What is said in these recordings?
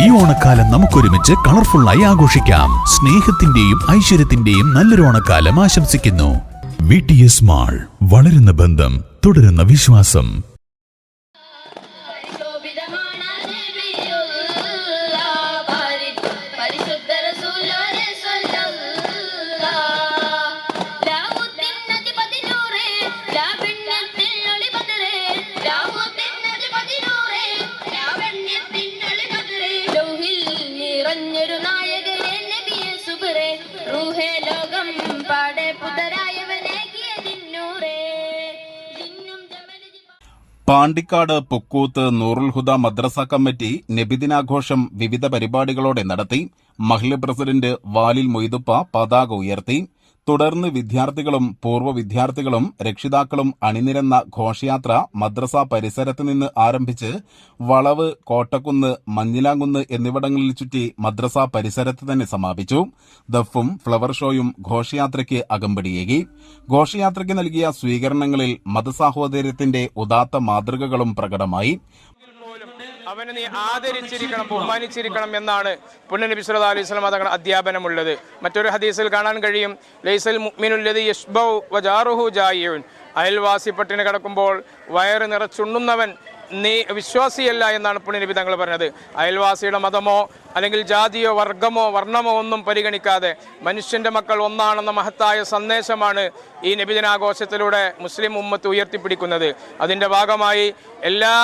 ഈ ഓണക്കാലം നമുക്കൊരുമിച്ച് കളർഫുള്ളായി ആഘോഷിക്കാം. സ്നേഹത്തിന്റെയും ഐശ്വര്യത്തിന്റെയും നല്ലൊരു ഓണക്കാലം ആശംസിക്കുന്നു. വി ടി എസ് മാൾ വളരുന്ന ബന്ധം തുടരുന്ന വിശ്വാസം. പാണ്ടിക്കാട് പൊക്കൂത്ത് നൂറുൽ ഹുദ മദ്രസ കമ്മിറ്റി നബിദിനാഘോഷം വിവിധ പരിപാടികളോടെ നടത്തി. മഹിള പ്രസിഡന്റ് വാലിൽ മൊയ്തുപ്പ പതാക ഉയർത്തി. തുടർന്ന് വിദ്യാർത്ഥികളും പൂർവ വിദ്യാർത്ഥികളും രക്ഷിതാക്കളും അണിനിരന്ന ഘോഷയാത്ര മദ്രസ പരിസരത്ത് നിന്ന് ആരംഭിച്ച് വളവ് കോട്ടക്കുന്ന് മഞ്ഞിലാങ്കുന്ന് എന്നിവിടങ്ങളിൽ ചുറ്റി മദ്രസ പരിസരത്ത് തന്നെ സമാപിച്ചു. ദഫും ഫ്ലവർ ഷോയും ഘോഷയാത്രയ്ക്ക് അകമ്പടിയേകി. ഘോഷയാത്രയ്ക്ക് നൽകിയ സ്വീകരണങ്ങളിൽ മതസാഹോദര്യത്തിന്റെ ഉദാത്ത മാതൃകകളും പ്രകടമായി. അവനെ നീ ആദരിച്ചിരിക്കണം ബഹുമാനിച്ചിരിക്കണം എന്നാണ് പുണ്യനബി സല്ലല്ലാഹു അലൈഹി വസല്ലം തങ്ങൾ അധ്യാപനമുള്ളത്. മറ്റൊരു ഹദീസിൽ കാണാൻ കഴിയും. ലൈസൽ മുഅ്മിനുല്ലദി യശ്ബൗ വജാറുഹു ജായിഉൻ. അയൽവാസി പട്ടിണി കിടക്കുമ്പോൾ വയറ് നിറച്ചുണ്ണുന്നവൻ നീ വിശ്വാസിയല്ല എന്നാണ് പുണ്യനബി തങ്ങൾ പറഞ്ഞത്. അയൽവാസിയുടെ മതമോ അല്ലെങ്കിൽ ജാതിയോ വർഗമോ വർണമോ ഒന്നും പരിഗണിക്കാതെ മനുഷ്യന്റെ മക്കൾ ഒന്നാണെന്ന മഹത്തായ സന്ദേശമാണ് ഈ നബിദിനാഘോഷത്തിലൂടെ മുസ്ലിം ഉമ്മത്ത് ഉയർത്തിപ്പിടിക്കുന്നത്. അതിന്റെ ഭാഗമായി എല്ലാ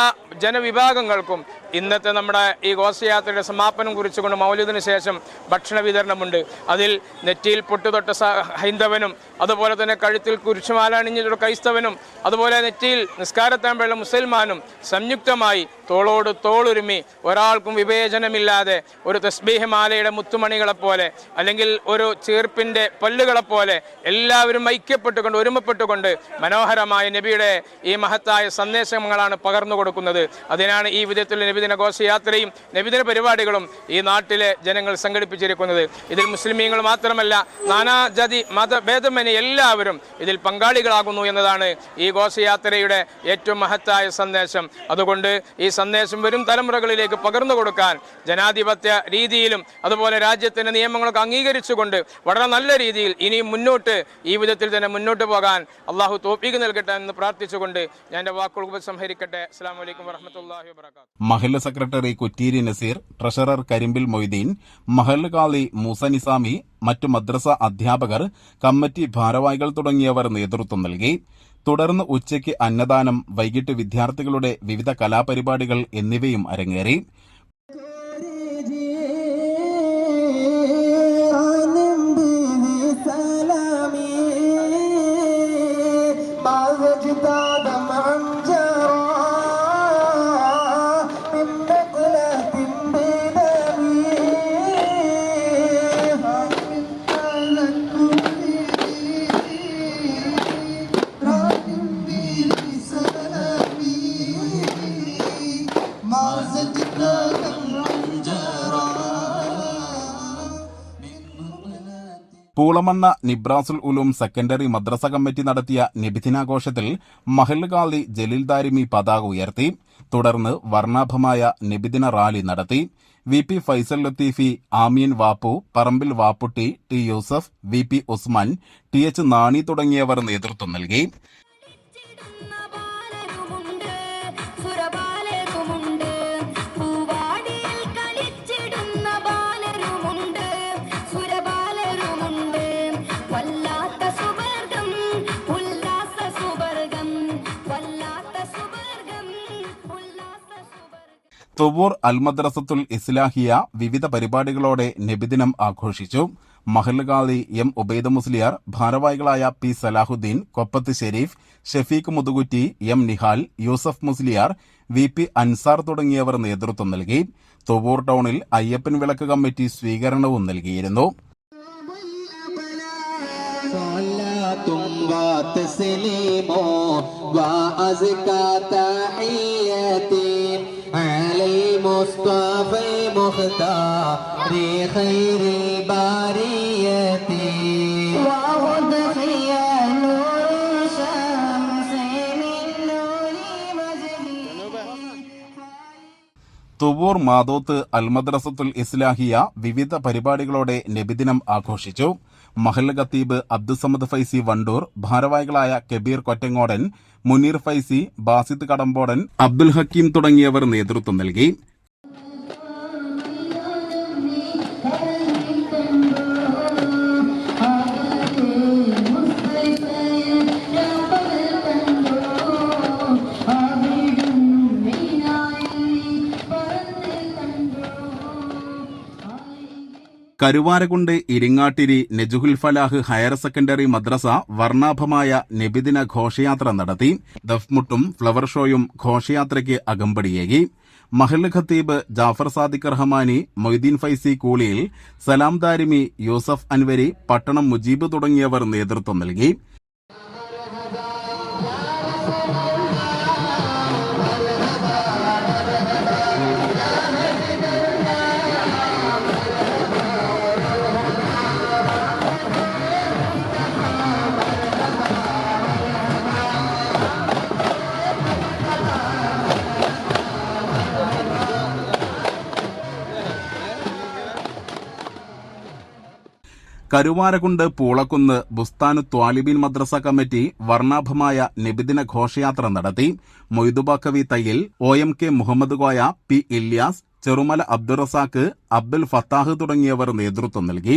ജനവിഭാഗങ്ങൾക്കും ഇന്നത്തെ നമ്മുടെ ഈ ഘോഷയാത്രയുടെ സമാപനം കുറിച്ചുകൊണ്ട് മൗലിദിന് ശേഷം ഭക്ഷണ വിതരണമുണ്ട്. അതിൽ നെറ്റിയിൽ പൊട്ടുതൊട്ട തൊട്ട ഹൈന്ദവനും അതുപോലെ തന്നെ കഴുത്തിൽ കുരിശുമാല അണിഞ്ഞിട്ടുള്ള ക്രൈസ്തവനും അതുപോലെ നെറ്റിയിൽ നിസ്കാരത്താമ്പുള്ള മുസൽമാനും സംയുക്തമായി തോളോട് തോളുരുമി ഒരാൾക്കും വിവേചനമില്ലാതെ ഒരു തസ്ബീഹ് മാലയുടെ മുത്തുമണികളെപ്പോലെ അല്ലെങ്കിൽ ഒരു ചീർപ്പിന്റെ പല്ലുകളെപ്പോലെ എല്ലാവരും ഐക്യപ്പെട്ടുകൊണ്ട് ഒരുമപ്പെട്ടുകൊണ്ട് മനോഹരമായ നബിയുടെ ഈ മഹത്തായ സന്ദേശങ്ങളാണ് പകർന്നു കൊടുക്കുന്നത്. അതിനാണ് ഈ വിധത്തിൽ നബിദിന ഘോഷയാത്രയും നബിദിന പരിപാടികളും ഈ നാട്ടിലെ ജനങ്ങൾ സംഘടിപ്പിച്ചിരിക്കുന്നത്. ഇതിൽ മുസ്ലിമീങ്ങൾ മാത്രമല്ല നാനാജാതി മതഭേദമന്യേ എല്ലാവരും ഇതിൽ പങ്കാളികളാകുന്നു എന്നതാണ് ഈ ഘോഷയാത്രയുടെ ഏറ്റവും മഹത്തായ സന്ദേശം. അതുകൊണ്ട് ഈ സന്ദേശം വരും തലമുറകളിലേക്ക് പകർന്നു കൊടുക്കാൻ ജനാധിപത്യ രീതിയിലും അതുപോലെ രാജ്യത്തിന്റെ നിയമങ്ങളൊക്കെ അംഗീകരിച്ചുകൊണ്ട് വളരെ നല്ല രീതിയിൽ ഇനിയും മുന്നോട്ട് ഈ വിധത്തിൽ തന്നെ മുന്നോട്ട് പോകാൻ അള്ളാഹു തോപ്പിക്ക് നൽകട്ടെ എന്ന് പ്രാർത്ഥിച്ചുകൊണ്ട് ഞാൻ എന്റെ വാക്കുകൾ ഉപസംഹരിക്കട്ടെ. അസ്സാം വലൈക്കും വറഹമത്തല്ലാഹി വാബർക്കാത്തു മഹല്ല സെക്രട്ടറി കുറ്റീരി നസീർ ട്രഷറർ കരിമ്പിൽ മൊയ്തീൻ മഹല്ല കാളി മൂസ നിസാമി മറ്റു മദ്രസ അധ്യാപകർ കമ്മിറ്റി ഭാരവാഹികൾ തുടങ്ങിയവർ നേതൃത്വം നൽകി. തുടർന്ന് ഉച്ചയ്ക്ക് അന്നദാനം വൈകിട്ട് വിദ്യാർത്ഥികളുടെ വിവിധ കലാപരിപാടികൾ എന്നിവയും അരങ്ങേറി. que tá Poolamanna Nibrasul Uloom secondary madrasa committee നടത്തിയ നിബിദിനാഘോഷത്തിൽ കാളി ജലീൽ ദാരിമി പതാക ഉയർത്തി തുടർന്ന് വർണാഭമായ നിബിദിന റാലി നടത്തി. V P Faisal Latheefi Ameen Vappu Parambil Vappootty T Yusuf V P Usman T H Nani തുടങ്ങിയവർ നേതൃത്വം നൽകി. തുവൂർ അൽമദ്രസത്തുൽ ഇസ്ലാഹിയ വിവിധ പരിപാടികളോടെ നബിദിനം ആഘോഷിച്ചു മഹല്ല് കാളി എം ഉബൈദ മുസ്ലിയാർ ഭാരവാഹികളായ P Salahuddin Koppath Sharif Shafeeq Muthukutty M Nihal Yusuf Musliyar V P Ansar തുടങ്ങിയവർ നേതൃത്വം നൽകി തുവൂർ ടൗണിൽ അയ്യപ്പൻ വിളക്ക് കമ്മിറ്റി സ്വീകരണവും നൽകിയിരുന്നു صلاة وتسليم وأزكى تحية على المصطفى المختار خير البرية وأضحي نور الشمس من نور مجده തുവൂർ മാതോത്ത് അൽമദ്രസത്തുൽ ഇസ്ലാഹിയ വിവിധ പരിപാടികളോടെ നബിദിനം ആഘോഷിച്ചു മഹൽ ഖത്തീബ് അബ്ദുസമദ് ഫൈസി വണ്ടൂർ ഭാരവാഹികളായ കബീർ കൊറ്റങ്ങോടൻ മുനീർ ഫൈസി ബാസിദ് കടമ്പോടൻ അബ്ദുൽ ഹക്കീം തുടങ്ങിയവർ നേതൃത്വം നൽകി കരുവാരകുണ്ട് ഇരിങ്ങാട്ടിരി നെജുഹുൽ ഫലാഹ് ഹയർ സെക്കൻഡറി മദ്രസ വർണാഭമായ നബിദിന ഘോഷയാത്ര നടത്തി. ദഫ്മുട്ടും ഫ്ലവർ ഷോയും ഘോഷയാത്രയ്ക്ക് അകമ്പടിയേകി. മഹൽ ഖത്തീബ് ജാഫർ സാദിഖ് റഹ്മാനി മൊയ്തീൻ ഫൈസി കൂളിയിൽ സലാം ദാരിമി യൂസഫ് അൻവരി പട്ടണം മുജീബ് തുടങ്ങിയവർ നേതൃത്വം നൽകി. കരുവാരകുണ്ട് പൂളക്കുന്ന് ബുസ്താനു ത്വാലിബിൻ മദ്രസ കമ്മിറ്റി വർണാഭമായ നിബിദിന ഘോഷയാത്ര നടത്തി. Moidubaqavi Thayyil O M K Muhammad Koya P Ilyas Cherumala Abdurazak Abdul Fathah തുടങ്ങിയവർ നേതൃത്വം നൽകി.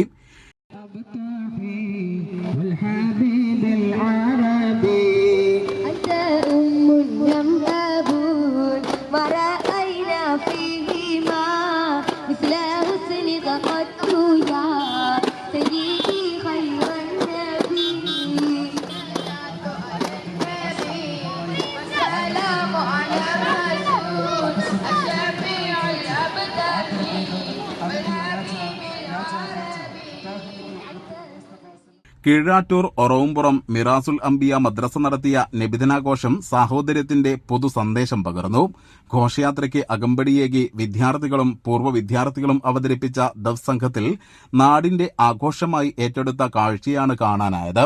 കീഴാറ്റൂർ ഒറവുംപുറം മിറാസുൽ അംബിയ മദ്രസ നടത്തിയ നബിദിനാഘോഷം സാഹോദര്യത്തിന്റെ പൊതു സന്ദേശം പകർന്നു. ഘോഷയാത്രയ്ക്ക് അകമ്പടിയേകി വിദ്യാർത്ഥികളും പൂർവ വിദ്യാർത്ഥികളും അവതരിപ്പിച്ച ദഫ് സംഘത്തിൽ നാടിന്റെ ആഘോഷമായി ഏറ്റെടുത്ത കാഴ്ചയാണ് കാണാനായത്.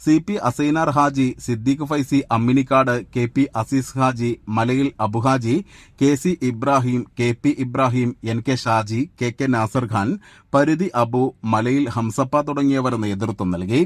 C P Asainar Haji Siddique Faizi Amminikkad K P Azeez Haji Malayil Abuhaji K C Ibrahim K P Ibrahim N K Shaji K K Nasar Khan പരിധി അബു മലയിൽ ഹംസപ്പ തുടങ്ങിയവർ നേതൃത്വം നൽകി.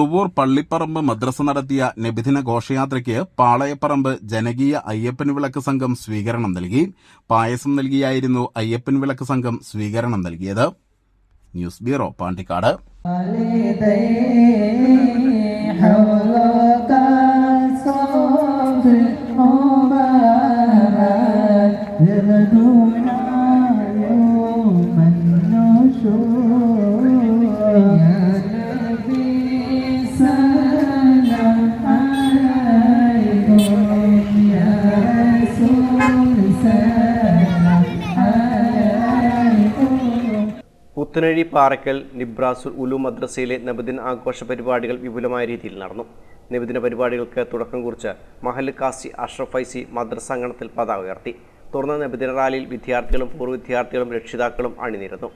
തുവൂർ പള്ളിപ്പറമ്പ് മദ്രസ നടത്തിയ നബിദിന ഘോഷയാത്രയ്ക്ക് പാളയപ്പറമ്പ് ജനകീയ അയ്യപ്പൻ വിളക്ക് സംഘം സ്വീകരണം നൽകി. പായസം നൽകിയായിരുന്നു അയ്യപ്പൻ വിളക്ക് സംഘം സ്വീകരണം നൽകിയത്. News bureau Pandikkad. Puthanazhi Parakkal Nibrasul Ulu മദ്രസയിലെ നബിദിൻ ആഘോഷ പരിപാടികൾ വിപുലമായ രീതിയിൽ നടന്നു. നബിദിന പരിപാടികൾക്ക് തുടക്കം കുറിച്ച് മഹൽ കാസി അഷ്റഫ് ഫൈസി മദ്രസ അങ്കണത്തിൽ പതാക ഉയർത്തി. തുടർന്ന് നബിദിന റാലിയിൽ വിദ്യാർത്ഥികളും പൂർവ വിദ്യാർത്ഥികളും രക്ഷിതാക്കളും അണിനിരന്നു.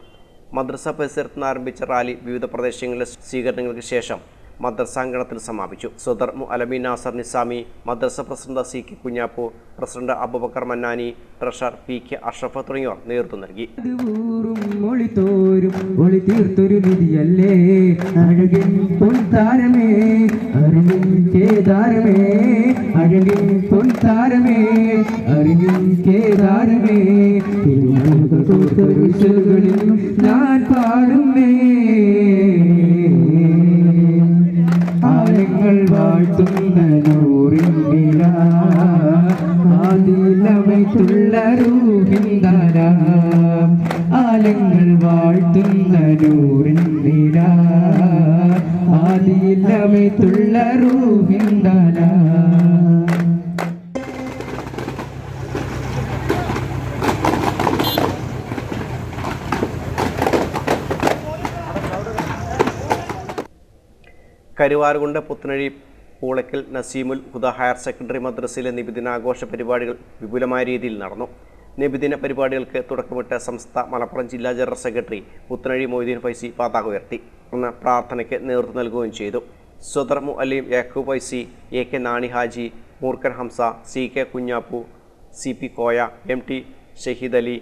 മദ്രസ പരിസരത്ത് നിന്ന് ആരംഭിച്ച റാലി വിവിധ പ്രദേശങ്ങളിലെ സ്വീകരണങ്ങൾക്ക് ശേഷം മദ്രസാങ്കണത്തിൽ സമാപിച്ചു. സുദർ മു അലമി Nasar Nizami madrasa president C K Kunhappu president Abubakar Mannani treasurer P K Ashraf തുടങ്ങിയവർ നേതൃത്വം നൽകി. കേദാരമേ കേദാരമേ. ഞാൻ പാടുന്നേ. വാഴ്ത്തുന്ന നൂറിൻ നില. രൂഹിന്ദര ആലങ്ങൾ വാഴ്ത്തുന്ന നൂറിൻ നില ആദിലമൈത്തുള്ള കരുവാറുകുണ്ട് പുത്തനഴി പൂളയ്ക്കൽ നസീമുൽ ഹുദ ഹയർ സെക്കൻഡറി മദ്രസയിലെ നിബിദിനാഘോഷ പരിപാടികൾ വിപുലമായ രീതിയിൽ നടന്നു. നിബിദിന പരിപാടികൾക്ക് തുടക്കമിട്ട സംസ്ഥ മലപ്പുറം ജില്ലാ ജനറൽ സെക്രട്ടറി പുത്തനഴി മൊയ്തീൻ ഫൈസി പതാക ഉയർത്തി. തുടർന്ന് പ്രാർത്ഥനയ്ക്ക് നേതൃത്വം നൽകുകയും ചെയ്തു. സ്വദർ മു അലീം Yakub Faizi A K Nani Haji Moorkan Hamza C K Kunhappu C P Koya M T Shaheed Ali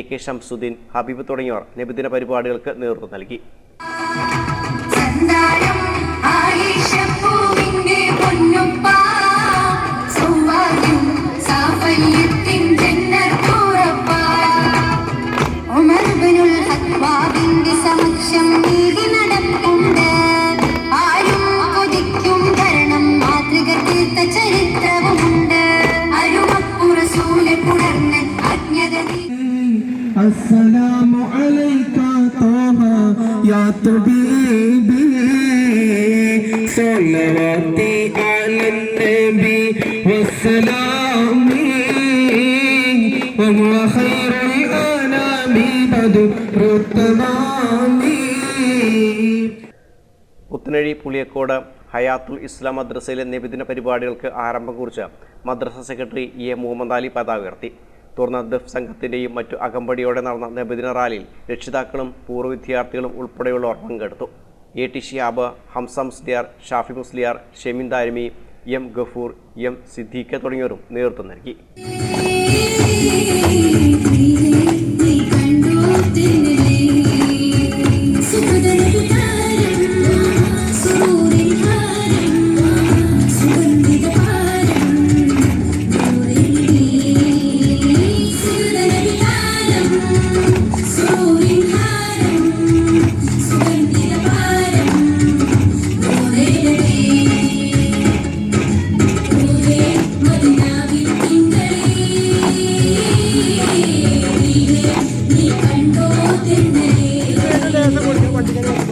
A K Shamsuddin Habeeb തുടങ്ങിയവർ നിബിദിന പരിപാടികൾക്ക് നേതൃത്വം നൽകി. السلام عليك طه يا طبيبي صلواتي على النبي والسلام وهو خير الأنام بدر التمام പുത്തനഴി പുളിയക്കോട് ഹയാത്തുൽ ഇസ്ലാം മദ്രസയിലെ നബിദിന പരിപാടികൾക്ക് ആരംഭം കുറിച്ച് madrasa secretary E A Muhammad Ali പതാക ഉയർത്തി തുടർന്ന് ദഫ് സംഘത്തിൻ്റെയും മറ്റു അകമ്പടിയോടെ നടന്ന നബിദിന റാലിയിൽ രക്ഷിതാക്കളും പൂർവ്വ വിദ്യാർത്ഥികളും ഉൾപ്പെടെയുള്ളവർ പങ്കെടുത്തു A T Shihab Hamza Musliyar Shafi Musliyar Shemin Darimi M Gafoor M Siddiqa തുടങ്ങിയവരും നേതൃത്വം നൽകി.